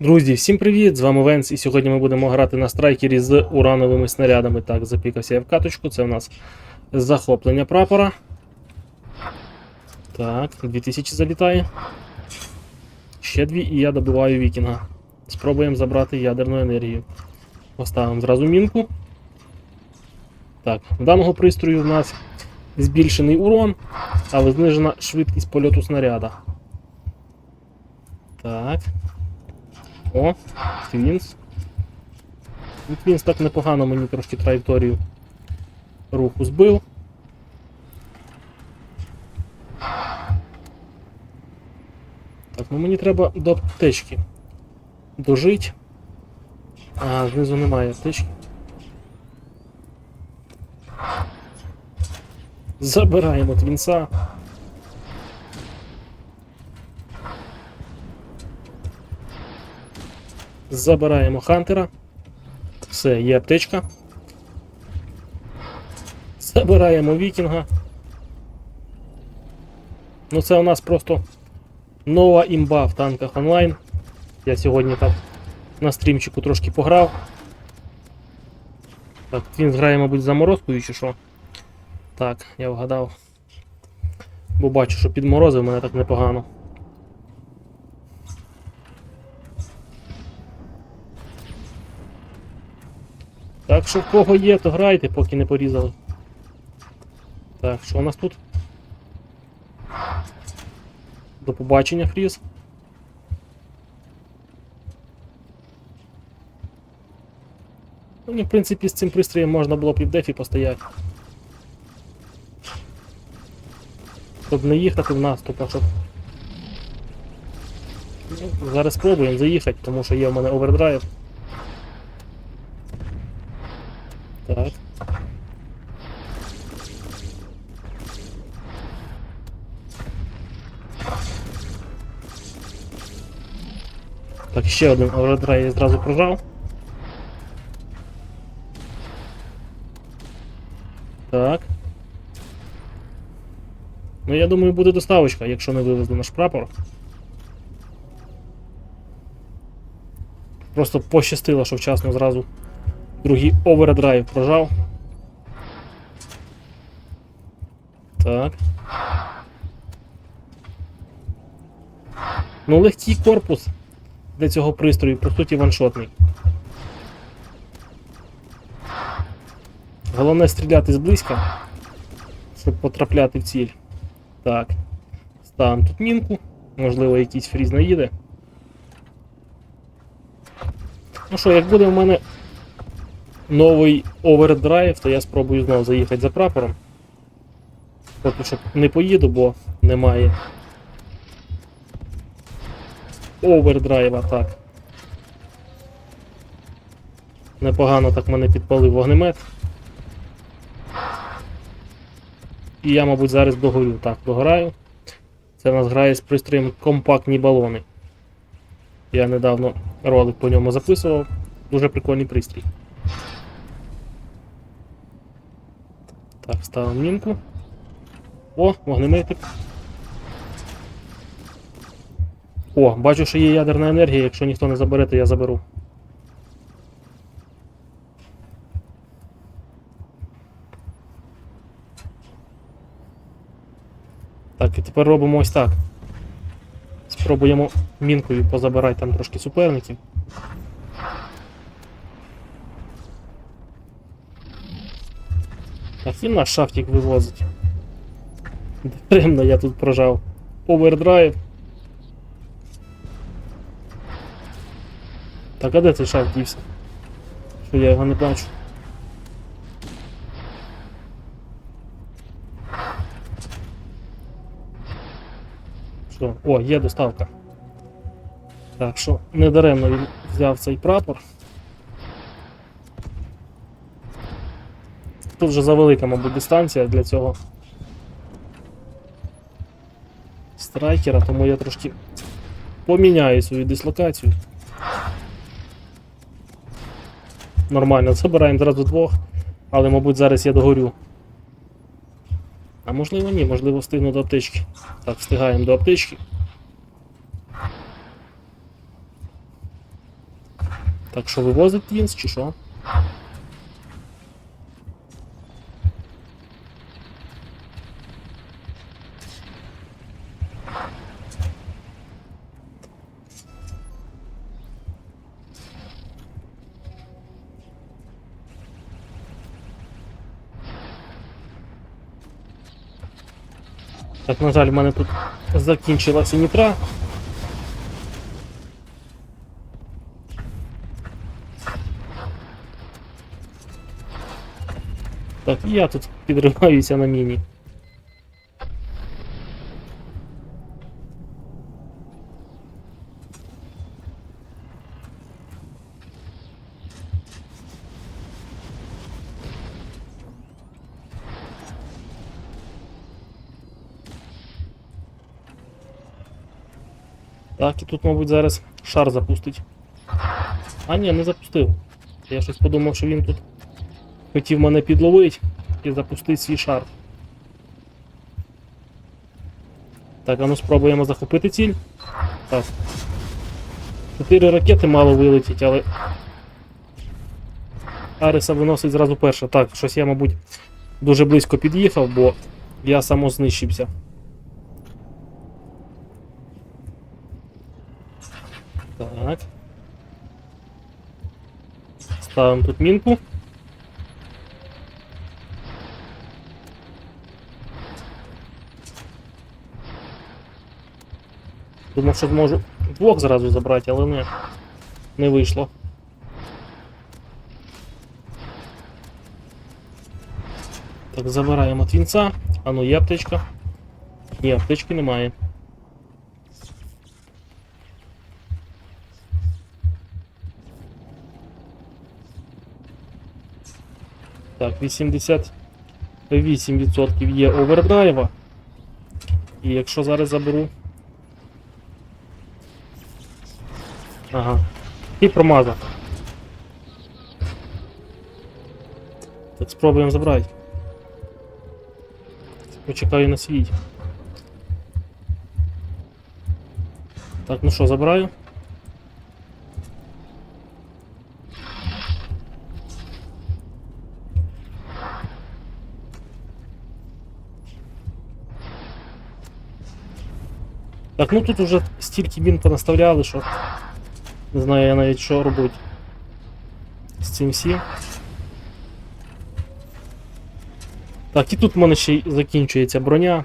Друзі, всім привіт! З вами Венс, і сьогодні ми будемо грати на страйкері з урановими снарядами. Так, запікався я в каточку. Це у нас захоплення прапора. Так, 2000 залітає. Ще дві, і я добиваю вікінга. Спробуємо забрати ядерну енергію. Поставимо зразу мінку. Так, в даного пристрою в нас збільшений урон, але знижена швидкість польоту снаряда. Так. О, Твінс. Твінс так непогано мені трошки траєкторію руху збив. Так, ну мені треба до аптечки дожить. А, знизу немає аптечки. Забираємо твінса. Забираємо Хантера. Все, є аптечка. Забираємо Вікінга. Ну це у нас просто нова імба в танках онлайн. Я сьогодні так на стрімчику трошки пограв. Так, він грає, мабуть, заморозкою чи що. Так, я вгадав. Бо бачу, що підморозив мене так непогано. Так що в кого є, то грайте, поки не порізали. Так, що у нас тут? До побачення, Фріз. Ну, Мені, в принципі, з цим пристроєм можна було б і в дефі постояти. Щоб не їхати в наступ, а щоб. Ну, зараз спробуємо заїхати, тому що є в мене овердрайв. Так. Так, ще один овердрайв зразу прожав. Так. Ну, я думаю, буде доставочка, якщо не вивезли наш прапор. Просто пощастило, що вчасно зразу другий овердрайв прожав. Так. Ну, легкий корпус для цього пристрою, по суті, ваншотний. Головне стріляти зблизька, щоб потрапляти в ціль. Так. Ставимо тут мінку. Можливо, якийсь фріз наїде. Ну що, як буде в мене новий овердрайв, то я спробую знову заїхати за прапором. Поки що не поїду, бо немає овердрайва, так. Непогано так мене підпалив вогнемет. І я, мабуть, зараз догорю. Так, догораю. Це в нас грає з пристроєм компактні балони. Я недавно ролик по ньому записував. Дуже прикольний пристрій. Так, ставимо мінку. О, вогнеметик. О, бачу, що є ядерна енергія, якщо ніхто не забере, то я заберу. Так, і тепер робимо ось так. Спробуємо мінкою позабирати там трошки суперників. Наш шафтик вивозить. Даремно я тут прожав. Овердрайв. Так, а де цей шафт? Що я його не бачу. Що? О, є доставка. Так що недаремно він взяв цей прапор. Тут вже завелика, мабуть, дистанція для цього страйкера, тому я трошки поміняю свою дислокацію. Нормально, забираємо зразу двох, але, мабуть, зараз я догорю. А можливо ні, можливо встигну до аптечки. Так, встигаємо до аптечки. Так що вивозить Твінс чи що? Так, на жаль, в мене тут закінчилася нітра. Так, я тут підриваюся на міні. Так, і тут, мабуть, зараз шар запустить. А ні, не запустив. Я щось подумав, що він тут хотів мене підловити і запустити свій шар. Так, а ну спробуємо захопити ціль. Так. Чотири ракети мало вилетіть, але. Ариса виносить зразу перша. Так, щось я, мабуть, дуже близько під'їхав, бо я самознищився. Так. Ставимо тут мінку. Думав, що зможу двох зразу забрати, але не, не вийшло. Так, забираємо твінца. А ну є аптечка. Ні, аптечки немає. Так, 88% є овердрайва. І якщо зараз заберу. Ага. І промазав. Так спробуємо забрати. Почекаю на світ. Так, ну що, забираю? Так, ну тут уже стільки мін понаставляли, що не знаю я навіть що робити з цим всім. Так, і тут в мене ще й закінчується броня.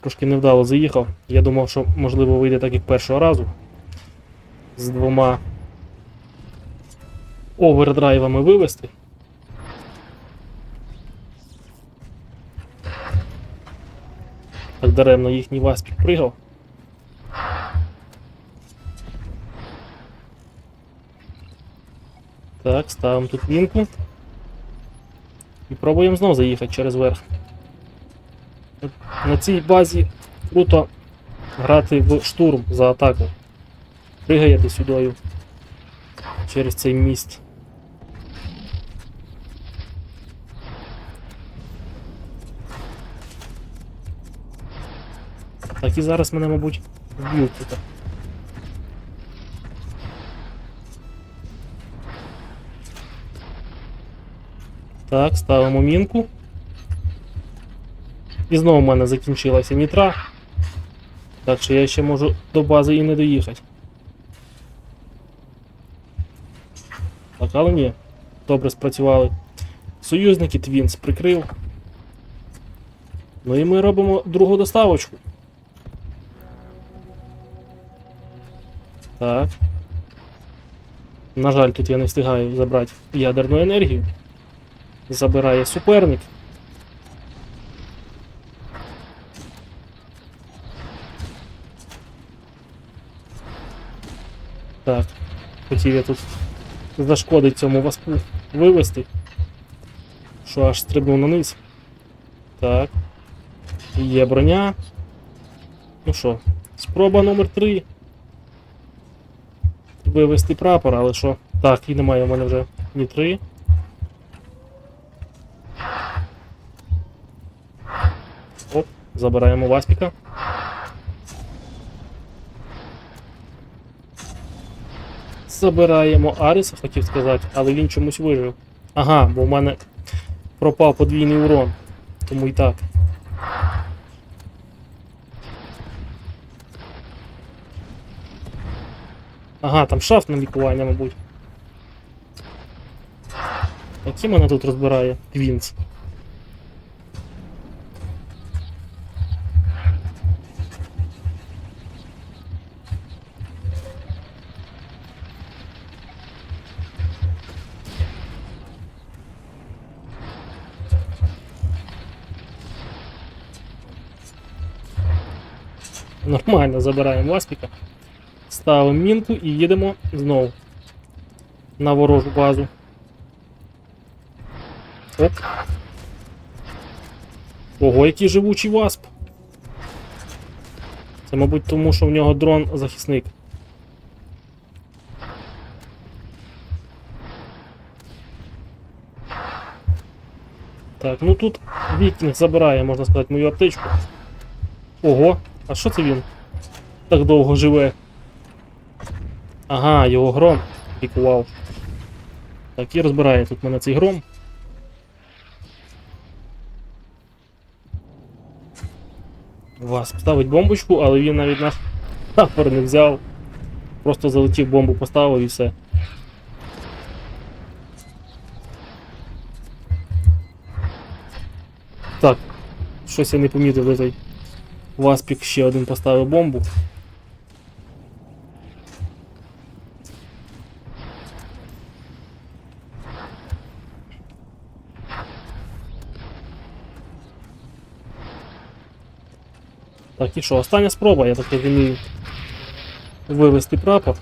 Трошки невдало заїхав. Я думав, що можливо вийде так як першого разу. З двома овердрайвами вивести. Так даремно їхній васпік пригав. Так, ставимо тут вінку. І пробуємо знов заїхати через верх. На цій базі круто грати в штурм за атаку. Пригаєте сюдою через цей міст. Так і зараз мене, мабуть, вб'ють тут. Так, ставимо мінку. І знову в мене закінчилася нітра. Так що я ще можу до бази і не доїхати. Так, але ні. Добре спрацювали. Союзники Твінс прикрив. Ну і ми робимо другу доставочку. Так. На жаль, тут я не встигаю забрати ядерну енергію. Забирає суперник. Так, хотів я тут зашкодить цьому васпу вивести. Що аж стрибнув на низ. Так. Є броня. Ну що, спроба номер 3 Вивести прапор, але що? Так, і немає у мене вже ні 3. Оп, забираємо Васпіка. Забираємо Аріса, хотів сказати, але він чомусь вижив. Ага, бо в мене пропав подвійний урон. Тому і так. Ага, там шафт на лікування, мабуть. Які мене тут розбирає? Твінс. Нормально, забираємо Васпіка. Ставимо мінку і їдемо знову на ворожу базу. Оп. Ого, який живучий васп. Це, мабуть, тому що в нього дрон захисник. Так, ну тут вікінг забирає, можна сказати, мою аптечку. Ого, а що це він? Так довго живе. Ага, його гром лікував. Так, і розбирає тут мене цей гром. Вас ставить бомбочку, але він навіть наш тапор не взяв. Просто залетів бомбу, поставив і все. Так, щось я не помітив, де той Васпік ще один поставив бомбу. Так, і що, остання спроба, я так розумію. Вивести прапор.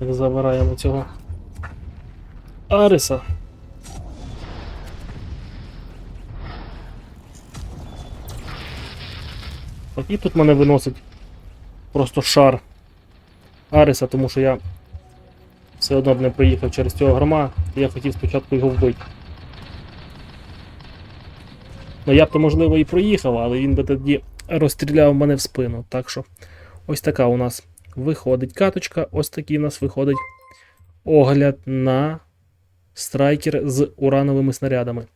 Забираємо цього Ариса. І тут мене виносить просто шар Ариса, тому що я все одно не приїхав через цього грома, і я хотів спочатку його вбити. Ну я б то можливо і проїхав, але він би тоді розстріляв мене в спину. Так що ось така у нас виходить каточка, ось такий у нас виходить огляд на страйкер з урановими снарядами.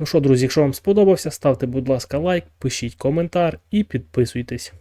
Ну що, друзі, якщо вам сподобався, ставте, будь ласка, лайк, пишіть коментар і підписуйтесь.